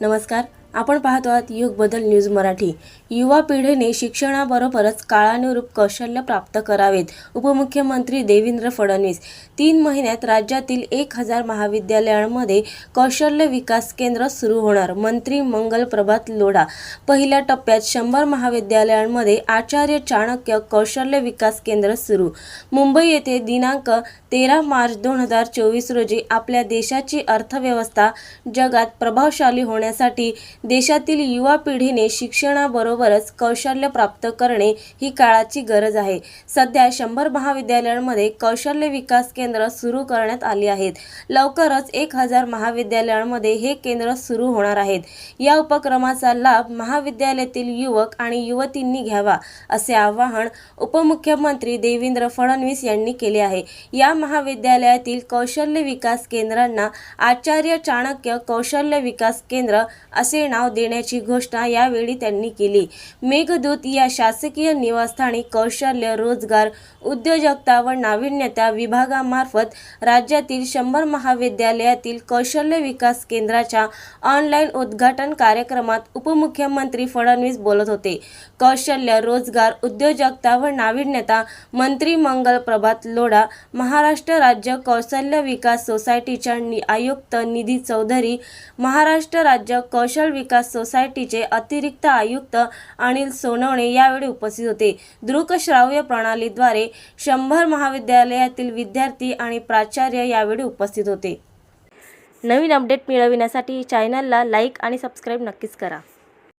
नमस्कार. आपण पाहतो आहात युग बदल न्यूज मराठी. युवा पिढीने शिक्षणाबरोबरच काळानुरूप कौशल्य प्राप्त करावेत उपमुख्यमंत्री देवेंद्र फडणवीस. तीन महिन्यात राज्यातील एक हजार महाविद्यालयांमध्ये कौशल्य विकास केंद्र सुरू होणार मंत्री मंगल प्रभात लोढा. पहिल्या टप्प्यात शंभर महाविद्यालयांमध्ये आचार्य चाणक्य कौशल्य विकास केंद्र सुरू. मुंबई येथे दिनांक तेरा मार्च दोन हजार चोवीस रोजी आपल्या देशाची अर्थव्यवस्था जगात प्रभावशाली होण्यासाठी देशातील युवा पिढीने शिक्षणाबरोबरच कौशल्य प्राप्त करणे ही काळाची गरज आहे. सध्या शंभर महाविद्यालयांमध्ये कौशल्य विकास केंद्र सुरू करण्यात आली आहेत. लवकरच एक हजार महाविद्यालयांमध्ये हे केंद्र सुरू होणार आहेत. या उपक्रमाचा लाभ महाविद्यालयातील युवक आणि युवतींनी घ्यावा असे आवाहन उपमुख्यमंत्री देवेंद्र फडणवीस यांनी केले आहे. या महाविद्यालयातील कौशल्य विकास केंद्रांना आचार्य चाणक्य कौशल्य विकास केंद्र असे नाव देण्याची घोषणा यावेळी त्यांनी केली. मेघदूत या शासकीय निवासस्थानी कौशल्य रोजगार उद्योजकता व नाविन्यता विभागामार्फत राज्यातील शंभर महाविद्यालयातील कौशल्य विकास केंद्राच्या ऑनलाईन उद्घाटन कार्यक्रमात उपमुख्यमंत्री फडणवीस बोलत होते. कौशल्य रोजगार उद्योजकता व नाविन्यता मंत्री मंगल प्रभात लोढा महाराष्ट्र राज्य कौशल्य विकास सोसायटीच्या नि आयुक्त निधी चौधरी महाराष्ट्र राज्य कौशल विकास सोसायटीचे अतिरिक्त आयुक्त अनिल सोनवणे यावेळी उपस्थित होते. दृकश्राव्य प्रणालीद्वारे शंभर महाविद्यालयातील विद्यार्थी आणि प्राचार्य यावेळी उपस्थित होते. नवीन अपडेट मिळविण्यासाठी चॅनलला लाईक आणि सबस्क्राईब नक्कीच करा.